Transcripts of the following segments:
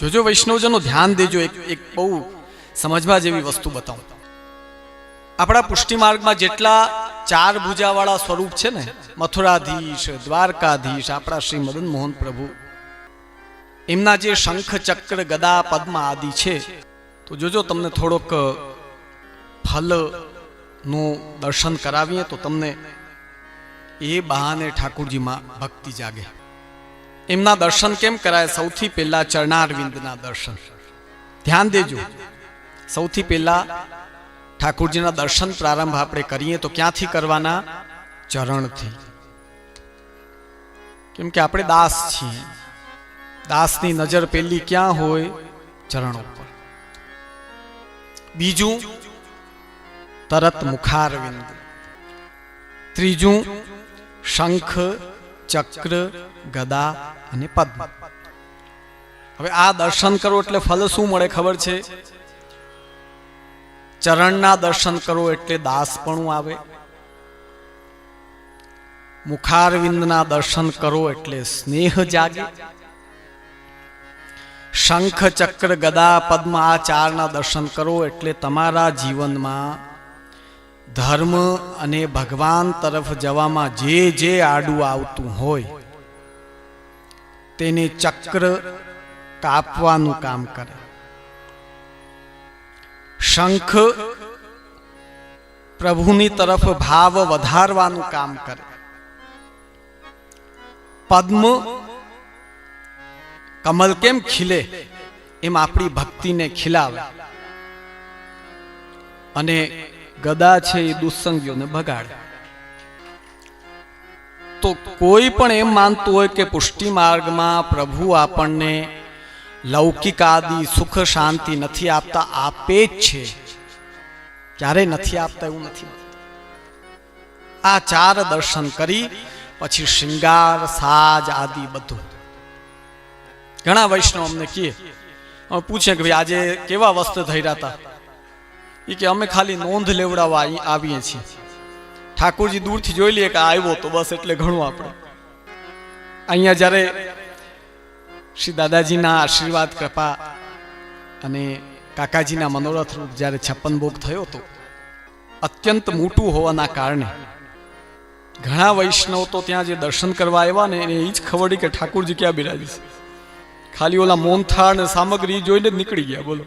જોજો વૈષ્ણવજનો, ધ્યાન દેજો, એક એક બહુ સમજવા જેવી વસ્તુ બતાવું. આપણા પુષ્ટિ માર્ગમાં જેટલા ચાર ભુજાવાળા સ્વરૂપ છે ને, મથુરાધીશ, દ્વારકાધીશ, આપણા શ્રી મદન મોહન પ્રભુ, એમના જે શંખ, ચક્ર, ગદા, પદ્મ આદિ છે, તો જોજો તમને થોડોક, ફલનું દર્શન કરાવીએ તો તમને એ બહાને ઠાકુરજીમાં ભક્તિ જાગે. એમના દર્શન કેમ કરાય? સૌથી પહેલા ચરણારવિંદના દર્શન. ધ્યાન દેજો. સૌથી પહેલા ઠાકુરજીના દર્શન પ્રારંભ આપણે કરીએ તો ક્યાંથી કરવાના? ચરણથી. કેમ કે આપણે દાસ છીએ. દાસની નજર પેલી ક્યાં હોય? ચરણો ઉપર. બીજું, તરત મુખારવિંદ. ત્રીજું, શંખ, ચક્ર ગદા અને પદ્મ. હવે આ દર્શન કરો એટલે ફલ શું મળે ખબર છે? ચરણના દર્શન કરો એટલે દાસપણું આવે. મુખારવિંદના દર્શન કરો એટલે સ્નેહ જાગે. શંખ ચક્ર ગદા, પદ્મ આ ચારના દર્શન કરો એટલે તમારા જીવનમાં ધર્મ અને ભગવાન તરફ જવામાં જે જે આડું આવતું હોય તેને ચક્ર કાપવાનું કામ કરે. શંખ પ્રભુની તરફ ભાવ વધારવાનું કામ કરે. પદ્મ કમલ કેમ ખીલે એમ આપણી ભક્તિને ખીલાવે. અને ગદા છે એ દુસંગીઓને ભગાડે. તો કોઈ પણ એમ માનતું હોય કે પુષ્ટિ માર્ગમાં પ્રભુ આપણને લૌકિક આદિ, સુખ, શાંતિ નથી આપતા, આપે જ છે. ક્યારેય નથી આપતા એવું નથી આ ચાર દર્શન કરી, પછી શૃંગાર, સાજ આદિ બધું. ઘણા વૈષ્ણવ અમને કહે પૂછે કે ભાઈ, આજે કેવા વસ્ત્ર ધર્યા હતા? એ કે અમે ખાલી નોંધ લેવડાવવા આવીએ છીએ. ઠાકોરજી દૂરથી જોઈ લઈએ કે આવ્યો તો બસ એટલે ઘણું આપણે. અહીંયા જ્યારે શ્રી દાદાજીના આશીર્વાદ, કૃપા અને કાકાજીના મનોરથ રૂપ જ્યારે છપ્પન ભોગ થયો તો અત્યંત મોટું હોવાના કારણે ઘણા વૈષ્ણવ તો ત્યાં જે દર્શન કરવા આવ્યા ને એને એ જ ખબર કે ઠાકોરજી ક્યાં બિરાજે ખાલી ઓલા મોનથાળ ને સામગ્રી જોઈને જ નીકળી ગયા, બોલો.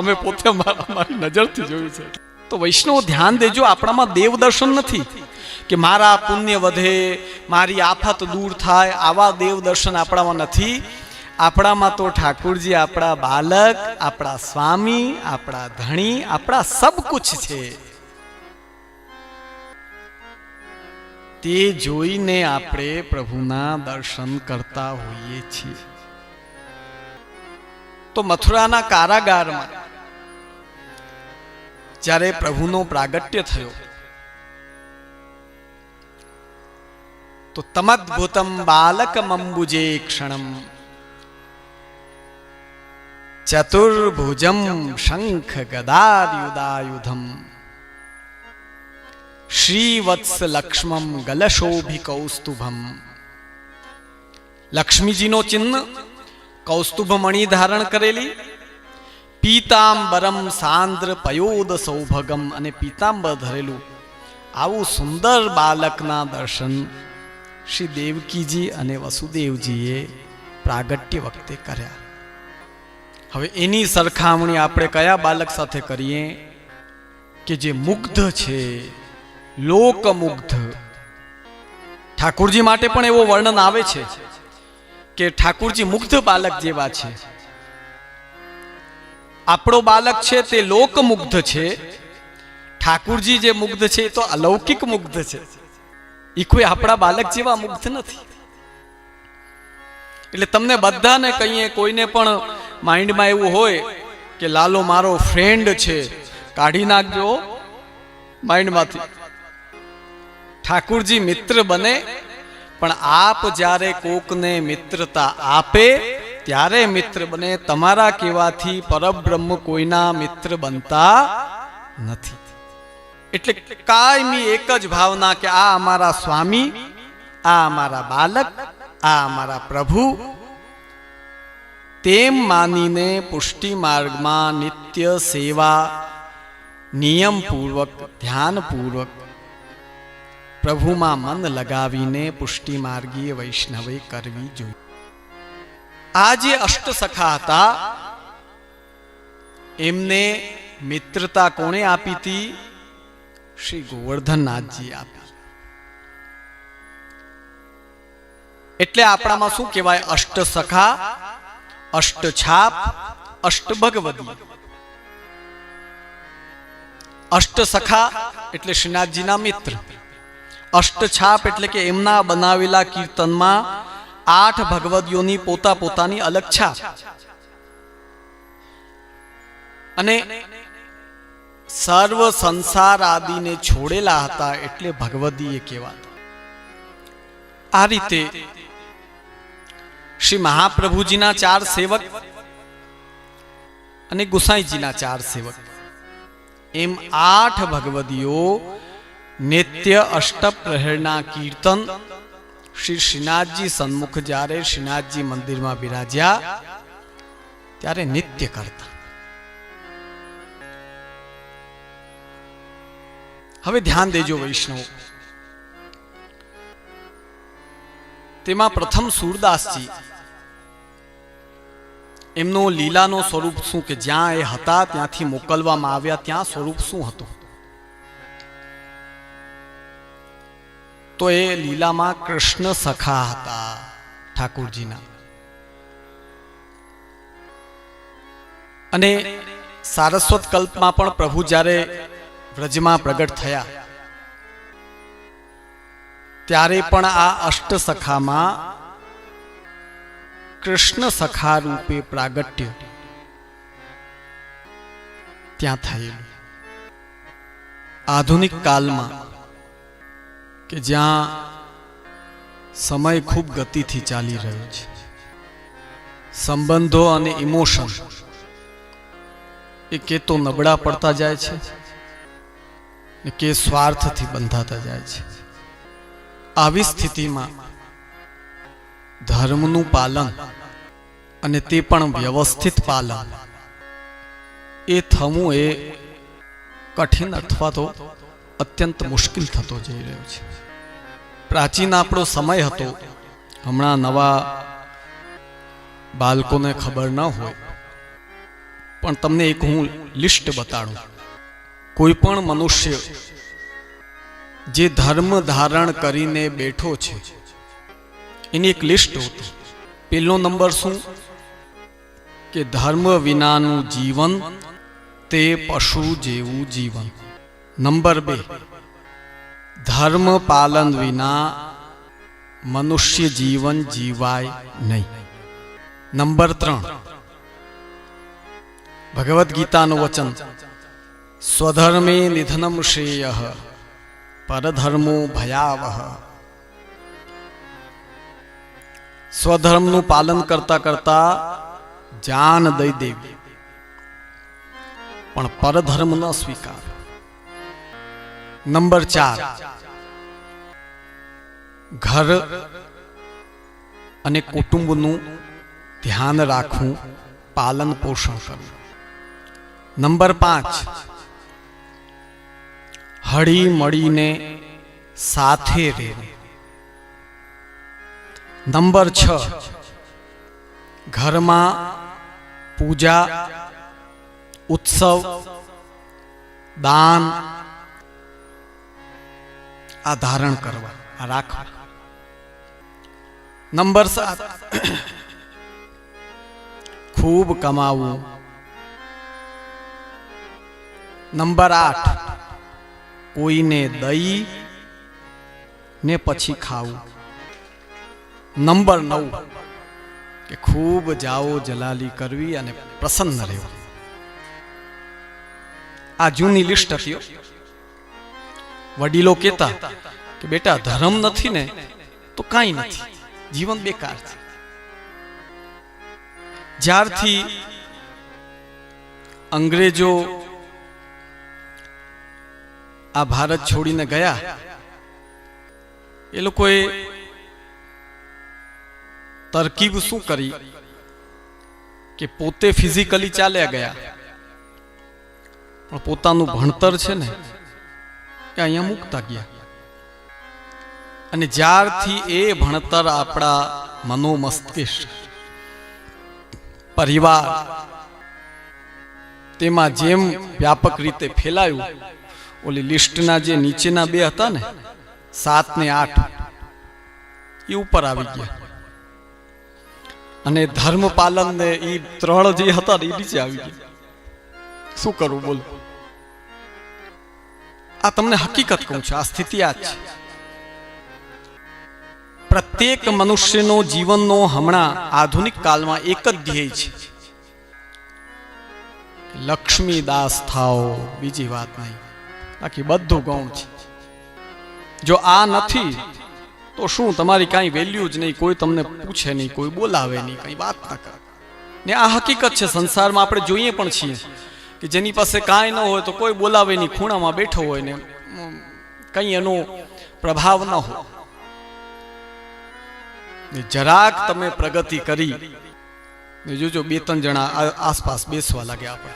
અમે પોતે મારી નજરથી જોયું છે. તો વૈષ્ણવ ધ્યાન દેજો, આપણામાં દેવ દર્શન નથી. કે મારા પુણ્ય વધે, મારી આફત દૂર થાય, આવા દેવ દર્શન આપણામાં નથી. આપણામાં તો ઠાકુરજી આપણા બાલક, આપણા સ્વામી, આપણા ધણી, આપણા સબ છે. તે જોઈને આપણે પ્રભુના દર્શન કરતા હોઈએ છીએ. તો મથુરાના કારાગારમાં જ્યારે પ્રભુનો પ્રાગટ્ય થયો. તો તમદ્ભુતમ બાલકમંબુજે ક્ષણમ. ચતુર્ભુજમ શંખ ગદાર્યુદાયુધમ. શ્રીવત્સ લક્ષ્મમ ગલશોભિ કૌસ્તુભમ. લક્ષ્મીજીનો ચિહ્ન કૌસ્તુભ મણી ધારણ કરેલી પીતાંબરમ સાંદ્ર પયોદ સૌભગમ અને પીતાંબર ધરેલું આવું સુંદર બાલકના દર્શન શ્રી દેવકીજી અને વસુદેવજીએ પ્રાગટ્ય વખતે કર્યા. હવે એની સરખામણી આપણે કયા બાલક સાથે કરીએ કે જે મુગ્ધ છે, લોકમુગ્ધ? ઠાકુરજી માટે પણ એવો વર્ણન આવે છે કે ઠાકુરજી મુગ્ધ બાલક જેવા છે. આપણો બાલક છે તે લોકમુગ્ધ છે. ઠાકુરજી જે મુગ્ધ છે એ તો અલૌકિક મુગ્ધ છે. એ કોઈ આપણા બાલક જેવા મુગ્ધ નથી. એટલે તમને બધાને કહીએ, કોઈને પણ માઇન્ડમાં એવું હોય કે લાલો મારો ફ્રેન્ડ છે, કાઢી નાખજો માઇન્ડમાંથી. ઠાકુરજી મિત્ર બને, પણ આપ જ્યારે કોકને મિત્રતા આપે ત્યારે મિત્ર બને, તમારા કહેવાથી પરબ્રહ્મ કોઈના મિત્ર બનતા નથી. એટલે કાયમી એક જ ભાવના કે આ અમારા સ્વામી, આ અમારા બાલક, આ અમારા પ્રભુ, તેમ માનીને પુષ્ટિ માર્ગમાં નિત્ય સેવા, નિયમપૂર્વક, ધ્યાનપૂર્વક પ્રભુમાં મન લગાવીને પુષ્ટિ માર્ગીય વૈષ્ણવે કરવી જોઈએ. આ જે અષ્ટ સખા હતા એમને મિત્રતા કોણે આપી હતી? શ્રી ગોવર્ધનનાથજી આપી. એટલે આપણામાં શું કહેવાય? અષ્ટ સખા અષ્ટ છાપ અષ્ટ ભગવદી અષ્ટ સખા એટલે શ્રીનાથજીના મિત્ર. અષ્ટ છાપ એટલે કે એમના બનાવેલા કીર્તનમાં આઠ ભગવદીઓની પોતા પોતાની અલગ છાપ. અને સર્વ સંસાર આદિને છોડેલા હતા એટલે ભગવદીએ કહેવાતા. આ રીતે શ્રી મહાપ્રભુજીના ચાર સેવક અને ગુસાઈજીના ચાર સેવક. એમ આઠ ભગવદીઓ નિત્ય અષ્ટપ્રહરના કીર્તન શ્રી શ્રીનાથજી સન્મુખ જ્યારે શ્રીનાથજી મંદિરમાં બિરાજ્યા, ત્યારે નિત્ય કરતા. હવે ધ્યાન દેજો વૈષ્ણવ. તેમાં પ્રથમ સુરદાસજી, એમનો લીલાનો સ્વરૂપ શું કે જ્યાં એ હતા ત્યાંથી મોકલવામાં આવ્યા, ત્યાં સ્વરૂપ શું હતું? તો એ લીલામાં કૃષ્ણ સખા હતા ઠાકુરજીના. અને સારસ્વત કલ્પમાં પણ પ્રભુ જ્યારે વ્રજમાં પ્રગટ થયા, ત્યારે પણ આ અષ્ટ સખામાં કૃષ્ણ સખા રૂપે પ્રાગટ્ય ત્યાં થયેલું. આધુનિક કાલમાં કે જ્યાં સમય ખૂબ ગતિથી ચાલી રહ્યો છે. સંબંધો અને ઇમોશન એ કે તો નબળા પડતા જાય છે ને કે સ્વાર્થથી બંધાતા જાય છે. આવી સ્થિતિમાં ધર્મનું પાલન અને તે પણ વ્યવસ્થિત પાલન એ થવું એ કઠિન અથવા તો અત્યંત મુશ્કેલ થતો જઈ રહ્યો છે. પ્રાચીન આપણો સમય હતો. હમણાં નવા બાળકોને ખબર ન હોય. પણ તમને એક હું લિસ્ટ બતાડું. કોઈ પણ મનુષ્ય જે ધર્મ ધારણ કરીને બેઠો છે, એની એક લિસ્ટ હતી. પહેલો નંબર શું? કે ધર્મ વિનાનું જીવન તે પશુ જેવું જીવન. નંબર બે. ધર્મ પાલન વિના મનુષ્ય જીવન જીવાય નહીં. નંબર ત્રણ. ભગવદ્ ગીતાનું વચન. સ્વધર્મે નિધનમ શ્રેય, પરધર્મો ભયાવહ સ્વધર્મનું પાલન કરતા કરતા જાન દઈ દેવી. પણ પરધર્મ ન સ્વીકાર. નંબર ચાર. ઘર અને કુટુંબનું ધ્યાન રાખવું, પાલન પોષણ કરવું. નંબર પાંચ. હળી મળીને સાથે રહેવું. નંબર છ. ઘરમાં પૂજા, ઉત્સવ, દાન આ ધારણ કરવા, આ રાખવા. નંબર સાત. ખૂબ કમાવું. નંબર આઠ. કોઈને દઈ ને પછી ખાવું. નંબર નવ. કે ખૂબ જાઓ જલાલી કરવી અને પ્રસન્ન રહેવું. આ જૂની લિસ્ટ હતી. વડીલો કહેતા કે બેટા, ધર્મ નથી ને તો કાંઈ નથી. જીવન બેકાર છે. જ્યારથી અંગ્રેજો આ ભારત છોડીને ગયા, એ લોકોએ તરકીબ શું કરી કે પોતે ફિઝિકલી ચાલ્યા ગયા. પણ પોતાનું ભણતર છે ને એ અહીંયા મૂકતા ગયા. અને જ્યારથી એ ભણતર આપણા મનોમસ્તિષ્ક, પરિવાર, તેમાં જેમ વ્યાપક રીતે ફેલાયું, ઓલી લિસ્ટના જે નીચેના બે હતા ને, સાત ને આઠ, એ ઉપર આવી ગયા. અને ધર્મ પાલન ને એ ત્રણ જે હતા ને એ નીચે આવી ગયા. શું કરવું બોલ? આ તમને હકીકત કહું છું, આ સ્થિતિ આ છે. પ્રત્યેક મનુષ્યનો જીવનનો હમણાં આધુનિક કાળમાં એક જ ધ્યેય છે. લક્ષ્મી દાસ થાઓ, બીજી વાત નહીં. બાકી બધું ગૌણ છે. જો આ નથી, તો શું તમારી કાંઈ વેલ્યુ જ નહીં, કોઈ તમને પૂછે નહીં, કોઈ બોલાવે નહીં, કઈ વાત ના કરે. ને આ હકીકત છે, સંસારમાં આપણે જોઈએ પણ છીએ. કે જેની પાસે કાંઈ ન હોય તો કોઈ બોલાવે નહીં ખૂણામાં બેઠો હોય ને, કંઈ એનો પ્રભાવ ન હોય. જરાક તમે પ્રગતિ કરી જોજો બે ત્રણ જણા આસપાસ બેસવા લાગે આપણે.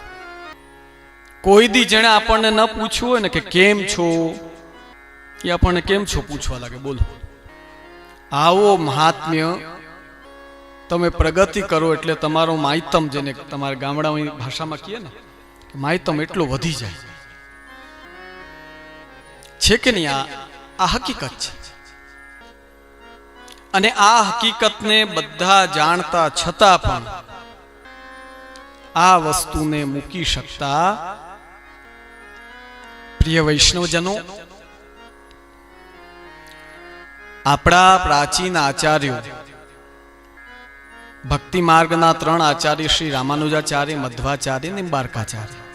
કોઈ દી જેણે આપણને ન પૂછવું હોય ને કે કેમ છો, એ આપણને કેમ છો પૂછવા લાગે, બોલો. આવો મહાત્મ્ય, તમે પ્રગતિ કરો એટલે તમારો માહિતમ જેને તમારા ગામડાઓની ભાષામાં કહીએ ને કે માયતમ એટલો વધી જાય. છે કે નહીં આ? આ હકીકત છે. અને આ હકીકતને બધા જાણતા છતાં પણ આ વસ્તુને મૂકી શકતા પ્રિય વૈષ્ણવજનો, આપણા પ્રાચીન આચાર્યો ભક્તિ માર્ગના ત્રણ આચાર્ય શ્રી રામાનુજાચાર્ય, મધ્વાચાર્ય નિંબાર્કાચાર્ય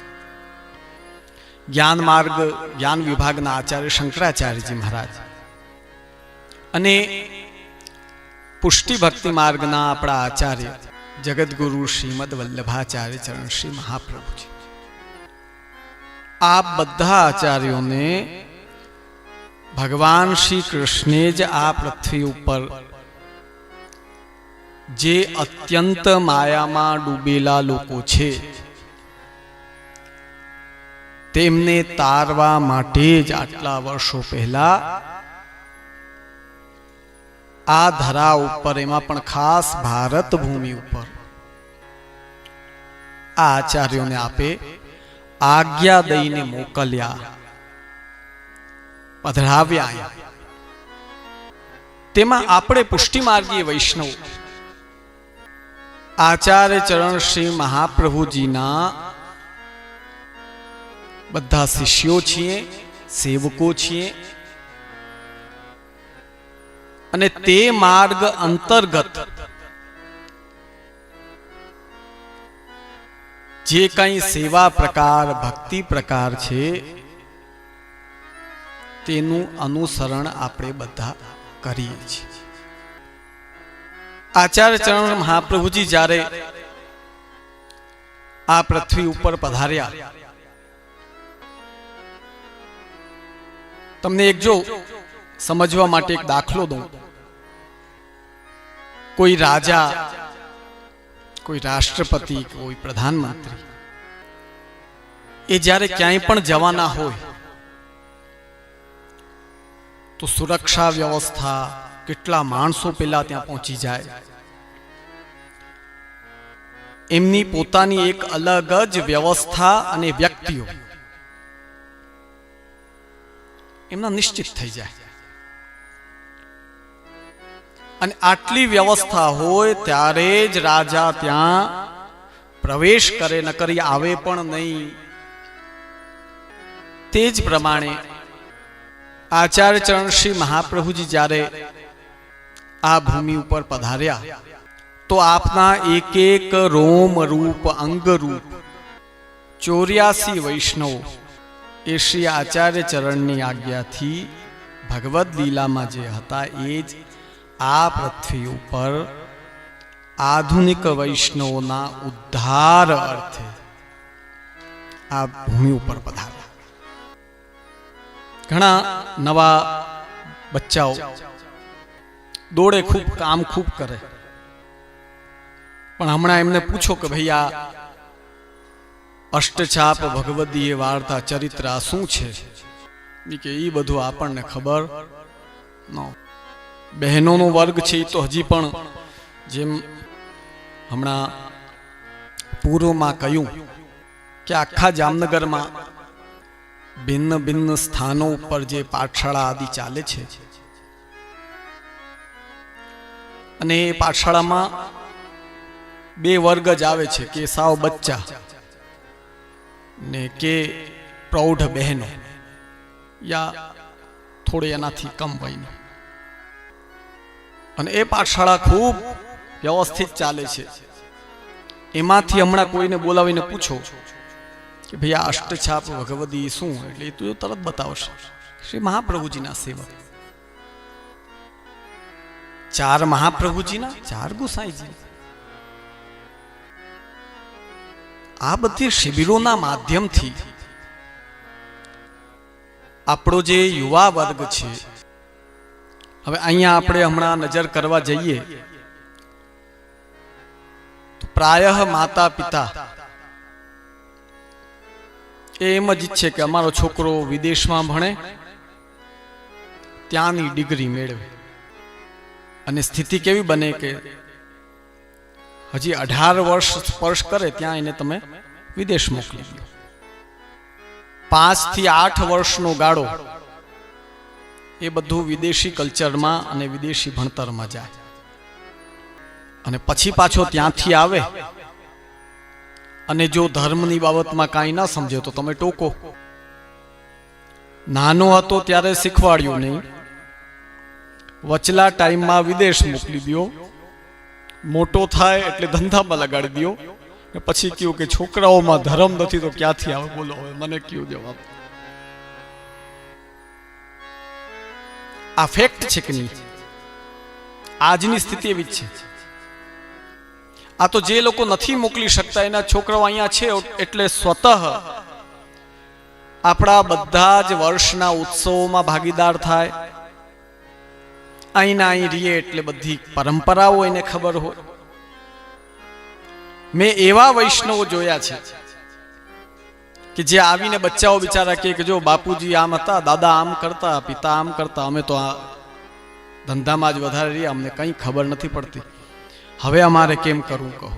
જ્ઞાન માર્ગ, જ્ઞાન વિભાગના આચાર્ય શંકરાચાર્યજી મહારાજ. અને પુષ્ટિ ભક્તિ માર્ગના આપણા આચાર્ય જગદગુરુ શ્રીમદ વલ્લભાચાર્ય ચરણ શ્રી મહાપ્રભુજી. આ બધા આચાર્યોને ભગવાન શ્રી કૃષ્ણે જ આ પૃથ્વી ઉપર જે અત્યંત માયામાં ડૂબેલા લોકો છે. તેમને તારવા માટે જ આટલા વર્ષો પહેલા આ ધરા ઉપર, એમાં પણ ખાસ ભારત ભૂમિ ઉપર આ આચાર્યોને આપે આજ્ઞા દઈને મોકલ્યા. પધરાવ્યા. તેમાં આપણે પુષ્ટિમાર્ગીય વૈષ્ણવ આચાર્ય ચરણ શ્રી મહાપ્રભુજીના બધા શિષ્યો છીએ, સેવકો છીએ. અને તે માર્ગ અંતર્ગત જે કંઈ સેવા પ્રકાર, ભક્તિ પ્રકાર છે, તેનું અનુસરણ આપણે બધા કરીએ છીએ. આચાર્ય ચરણ મહાપ્રભુજી જ્યારે આ પૃથ્વી ઉપર પધાર્યા તમને એક જો સમજવા માટે એક દાખલો દઉં કોઈ રાજા કોઈ રાષ્ટ્રપતિ કોઈ પ્રધાનમંત્રી એ જ્યારે ક્યાંય પણ જવાના હોય તો સુરક્ષા વ્યવસ્થા કેટલા માણસો પેલા ત્યાં પહોંચી જાય. એમની પોતાની એક અલગ જ વ્યવસ્થા અને વ્યક્તિઓ. એમના નિશ્ચિત થઈ જાય. અને આટલી વ્યવસ્થા હોય ત્યારે જ રાજા ત્યાં પ્રવેશ કરે ન કરી આવે પણ નહીં. તે જ પ્રમાણે આચાર્ય ચરણ શ્રી મહાપ્રભુજી જ્યારે આ ભૂમિ ઉપર પધાર્યા તો આપના એક એક રોમ રૂપ અંગ રૂપ ચોર્યાસી વૈષ્ણવ એ શ્રી આચાર્ય ચરણની આજ્ઞાથી ભગવદ લીલામાં જે હતા એ જ આ પૃથ્વી ઉપર આધુનિક વૈષ્ણવોના ઉદ્ધાર અર્થે આ ભૂમિ ઉપર પધાર્યા ઘણા નવા બચ્ચાઓ દોડે ખૂબ કામ ખૂબ કરે. પણ હમણાં એમને પૂછો કે ભાઈ આ અષ્ટછાપ ભગવદીય વાર્તા ચરિત્ર આ શું છે? કે એ બધું આપણને ખબર ન. બહેનોનો વર્ગ છે એ તો હજી પણ જેમ હમણાં પૂર્વમાં કહ્યું કે આખા જામનગરમાં ભિન્ન ભિન્ન સ્થાનો ઉપર જે પાઠશાળા આદિ ચાલે છે અને એ પાઠશાળામાં બે વર્ગ જ આવે છે, કે સાવ બચ્ચા ને કે પ્રૌઢ બહેનો. યા થોડી એનાથી કમ વયની. અને એ પાઠશાળા ખૂબ વ્યવસ્થિત ચાલે છે. એમાંથી હમણાં કોઈને બોલાવીને પૂછો કે ભાઈ આ અષ્ટછાપ ભગવદી શું? એટલે એ તું તરત બતાવશે. શ્રી મહાપ્રભુજીના સેવક. ચાર મહાપ્રભુજીના, ચાર ગુસાઈજી આ બધી શિબિરોના માધ્યમથી આપણો જે યુવા વર્ગ છે, હવે અહીંયા આપણે હમણાં નજર કરવા જઈએ, તો પ્રાય માતા પિતા એ એમ જ ઈચ્છે કે અમારો છોકરો વિદેશમાં ભણે, ત્યાંની ડિગ્રી મેળવે. અને સ્થિતિ કેવી બને કે હજી અઢાર વર્ષ સ્પર્શ કરે ત્યાં એને તમે વિદેશ મોકલી દો. પાંચથી આઠ વર્ષનો ગાળો એ બધું વિદેશી કલ્ચરમાં અને વિદેશી ભણતરમાં જાય. અને પછી પાછો ત્યાંથી આવે. અને જો ધર્મની બાબતમાં કાંઈ ના સમજે તો તમે ટોકો. નાનો હતો ત્યારે શીખવાડ્યું નહીં. વચલા ટાઈમમાં વિદેશ મોકલી દો મોટો થાય એટલે ધંધામાં લગાડી દો પછી કયું કે છોકરાઓમાં ધર્મ નથી તો ક્યાંથી આવે? બોલો, હવે મને કયું જવાબ? આ ફેક્ટ છે કે નહીં? આજની સ્થિતિ એવી જ છે. આ તો જે લોકો નથી મોકલી શકતા, એના છોકરાઓ અહીંયા છે એટલે સ્વતઃ આપણા બધા જ વર્ષના ઉત્સવોમાં ભાગીદાર થાય. અહીંના અહીં રહીએ એટલે બધી પરંપરાઓ એને ખબર હોય. મેં એવા વૈષ્ણવો જોયા છે કે જે આવીને બચ્ચાઓ બિચારા કે જો બાપુજી આમ હતા, દાદા આમ કરતા, પિતા આમ કરતા, અમે તો આ ધંધામાં જ વધારે રહ્યા અમને કંઈ ખબર નથી પડતી. હવે અમારે કેમ કરવું કહો?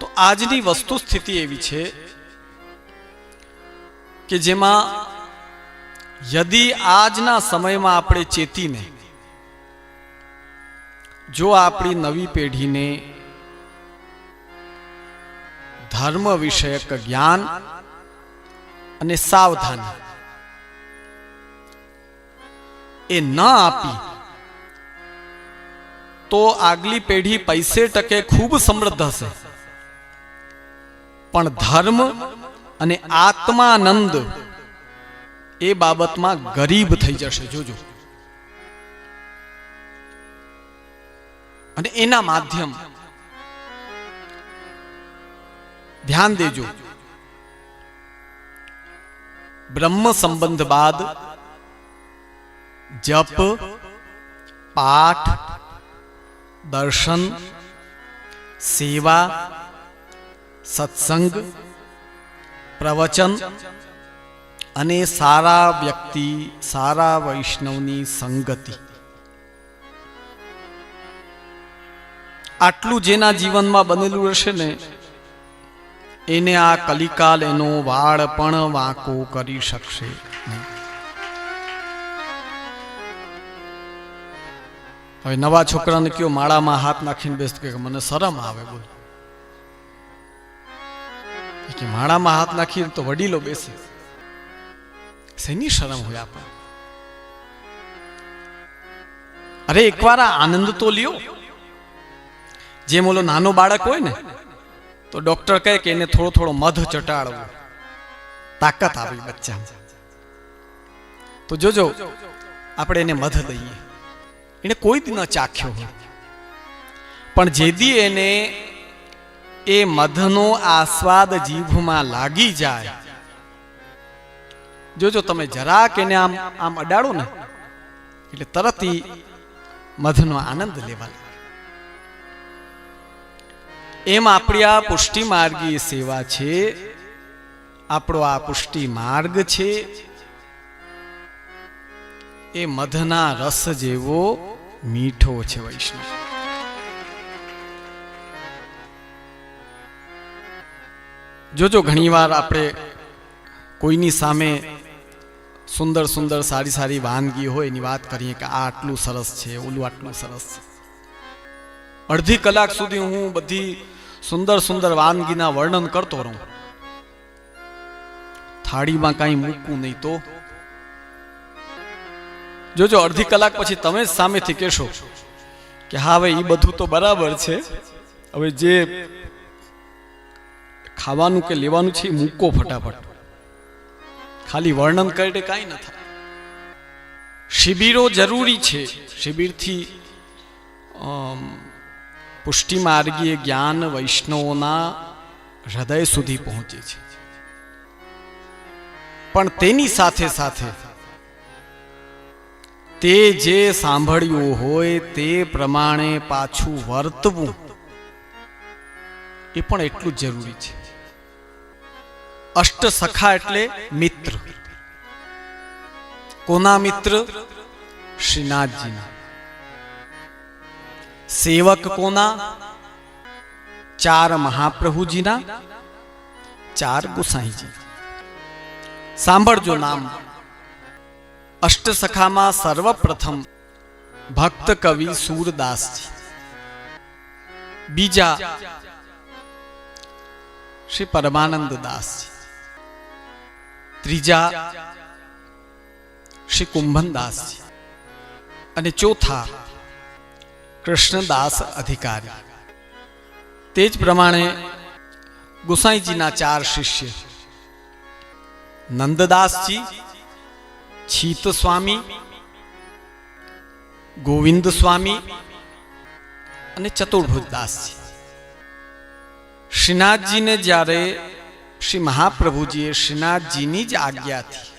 તો આજની વસ્તુ સ્થિતિ એવી છે કે જેમાં યદિ આજના સમયમાં આપણે ચેતીને જો આપણી નવી પેઢીને ધર્મ વિષયક જ્ઞાન અને સાવધાની એ ન આપી તો આગલી પેઢી પૈસે ટકે ખૂબ સમૃદ્ધ હશે પણ ધર્મ અને આત્માનંદ એ બાબતમાં ગરીબ થઈ જશે, જોજો. અને એના માધ્યમ ધ્યાન દેજો. બ્રહ્મ સંબંધ બાદ જપ, પાઠ, દર્શન, સેવા, સત્સંગ, પ્રવચન અને સારા વ્યક્તિ, સારા વૈષ્ણવની સંગતિ. આટલું જેના જીવનમાં બનેલું રહેશે ને, એને આ કલિકાલ એનો વાળ પણ વાંકો કરી શકશે હવે નવા છોકરાને કયો માળામાં હાથ નાખીને બેસતો કે મને શરમ આવે, બોલ. કે માળામાં હાથ નાખીને તો વડીલો બેસે. શેની શરમ હોય આપણે અરે એકવાર આ આનંદ તો લ્યો જેમ ઓલો નાનો બાળક હોય ને તો ડોક્ટર કહે કે એને થોડો થોડો મધ ચટાડવો તાકાત આવી બચ્ચા તો જોજો આપણે એને મધ દઈએ એને કોઈ દી ન ચાખ્યો પણ જેદી એને એ મધનો આસ્વાદ જીભમાં લાગી જાય જોજો તમે જરાક એને આમ આમ અડાડો ને, એટલે તરત ઈ મધનો આનંદ લેવા લાગે એમ આપણી આ પુષ્ટિ માર્ગી સેવા છે, આપણો આ પુષ્ટિ માર્ગ છે. એ મધના રસ જેવો મીઠો છે વૈષ્ણવ. જોજો ઘણીવાર આપણે કોઈની સામે સુંદર સુંદર સારી સારી વાનગી હોય એની વાત કરીએ કે આ આટલું સરસ છે, ઓલું આટલું સરસ છે. અડધી કલાક સુધી હું બધી સુંદર સુંદર વાનગીના વર્ણન કરતો રહું. થાળીમાં કાંઈ મૂકવું નહીં તો? જોજો, અડધી કલાક પછી તમે જ સામેથી કહેશો કે હા, હવે એ બધું તો બરાબર છે. હવે જે ખાવાનું કે લેવાનું છે એ મૂકો ફટાફટ. ખાલી વર્ણન કરે કાંઈ ન થાય. શિબિરો જરૂરી છે. શિબિરથી પુષ્ટિ માર્ગીય જ્ઞાન વૈષ્ણવોના હૃદય સુધી પહોંચે છે. પણ તેની સાથે સાથે તે જે સાંભળ્યું હોય તે પ્રમાણે પાછું વર્તવું એ પણ એટલું જ જરૂરી છે. અષ્ટ સખા એટલે મિત્ર કોના મિત્ર શ્રીનાથજીના સેવક કોના ચાર મહાપ્રભુજીના ચાર ગુસાઈજી સાંભળજો નામ અષ્ટ સખામાં સર્વપ્રથમ ભક્ત કવિ સૂરદાસજી બીજા શ્રી પરમાનંદ દાસજી ત્રીજા શ્રી કુંભનદાસજી અને ચોથા કૃષ્ણદાસ અધિકારી. તે જ પ્રમાણે ગુસાઈજીના ચાર શિષ્ય નંદદાસજી છીત સ્વામી ગોવિંદ સ્વામી અને ચતુર્ભુજદાસજી શ્રીનાથજીને જ્યારે શ્રી મહાપ્રભુજીએ શ્રીનાથજીની જ આજ્ઞાથી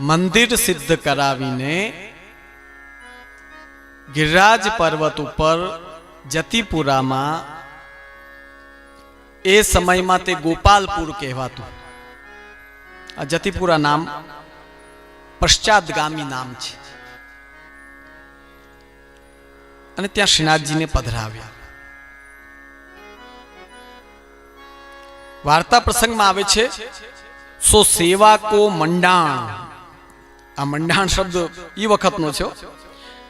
મંદિર સિદ્ધ કરાવીને ગિરિરાજ પર્વત ઉપર જતીપુરામાં એ સમયમાં તે ગોપાલપુર કહેવાતું. આ જતીપુરા નામ પશ્ચાદગામી નામ છે. અને ત્યાં શ્રીનાથજીને પધરાવ્યા. વાર્તા પ્રસંગમાં આવે છે, સો સેવા કો મંડાણ. આ મંડાણ શબ્દ એ વખતનો છે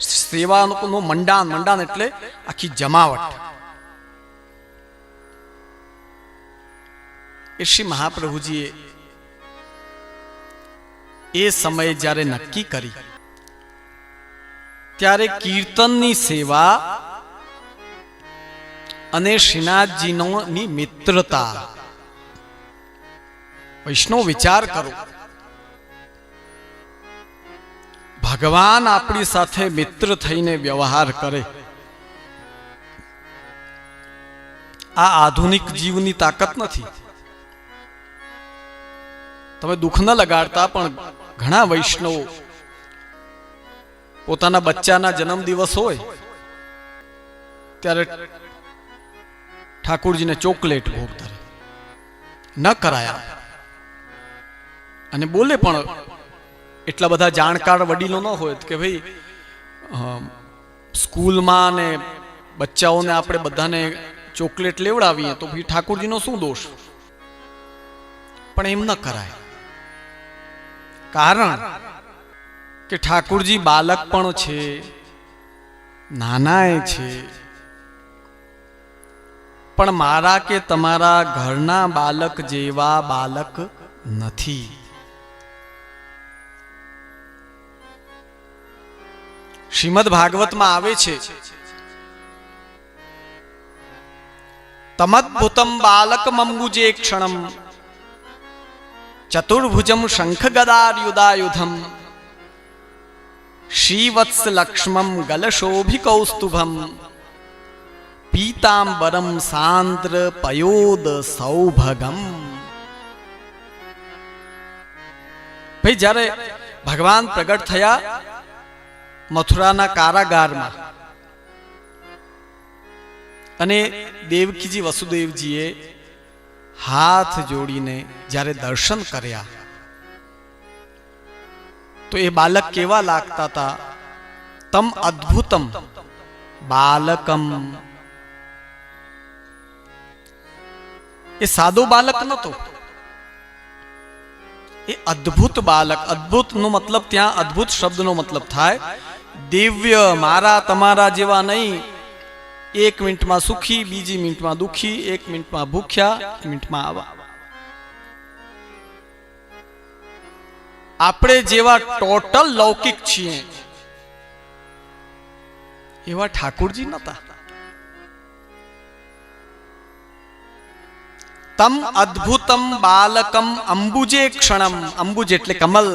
સેવા સેવાનું મંડાણ મંડાણ એટલે આખી જમાવટ. એ શ્રી મહાપ્રભુજીએ એ સમયે જ્યારે નક્કી કરી, ત્યારે કીર્તનની સેવા અને શ્રીનાથજીનો મિત્રતા વૈષ્ણવ વિચાર કરો. ભગવાન આપણી સાથે મિત્ર થઈને વ્યવહાર કરે. આ આધુનિક જીવની તાકાત નથી. તમે દુઃખ ન લગાડતા, પણ ઘણા વૈષ્ણવો પોતાના બચ્ચાના જન્મ દિવસ હોય, ત્યારે ઠાકોરજીને ચોકલેટ ભોગ ન કરાયા અને બોલે પણ એટલા બધા જાણકાર વડીલો ન હોય કે ભાઈ સ્કૂલમાં ને બચ્ચાઓને આપણે બધાને ચોકલેટ લેવડાવીએ તો ભાઈ ઠાકોરજીનો શું દોષ? પણ એમ ન કરાય. કારણ કે ઠાકોરજી બાલક પણ છે, નાનાએ છે. પણ મારા કે તમારા ઘરના બાલક જેવા બાલક નથી. શ્રીમદ ભાગવતમાં આવે છે. તમદભૂતમ બાલક મમગુજે ક્ષણમ, ચતુર્ભુજમ શંખ ગદાર્યુદાયુધમ શ્રીવત્સ લક્ષ્મમ ગલશોભિકૌસ્તુભમ, પીતાંબરમ સાંદ્ર પયોદ સૌભગમ. ભાઈ જ્યારે ભગવાન પ્રગટ થયા મથુરાના કારાગારમાં. અને દેવકીજી વસુદેવજીએ હાથ જોડીને જ્યારે દર્શન કર્યા, તો એ બાલક કેવા લાગતા હતા? તમ અદ્ભુતમ, બાલકમ. એ સાદો બાલક નતો એ અદ્ભુત બાલક અદ્ભુત નો મતલબ ત્યાં અદ્ભુત શબ્દનો મતલબ થાય દિવ્ય મારા તમારા જેવા નહીં એક મિનિટમાં સુખી બીજી મિનિટમાં દુખી એક મિનિટમાં ભૂખ્યા એક મિનિટમાં આવા આપણે જેવા ટોટલ લૌકિક છીએ એવા ઠાકુરજી નતા તમ અદ્ભુતમ બાલકમ અંબુજે ક્ષણમ અંબુજ એટલે કમલ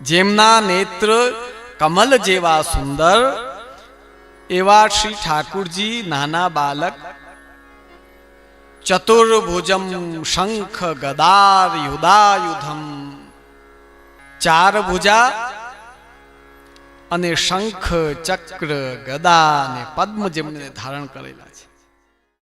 જેમના નેત્ર કમલ જેવા સુંદર, એવા શ્રી ઠાકુરજી નાના બાલક, ચતુર્ભુજમ શંખ ગદાર યુધાયુધમ ચાર ભુજા અને શંખ ચક્ર ગદા અને પદ્મ જેમને ધારણ કરેલા.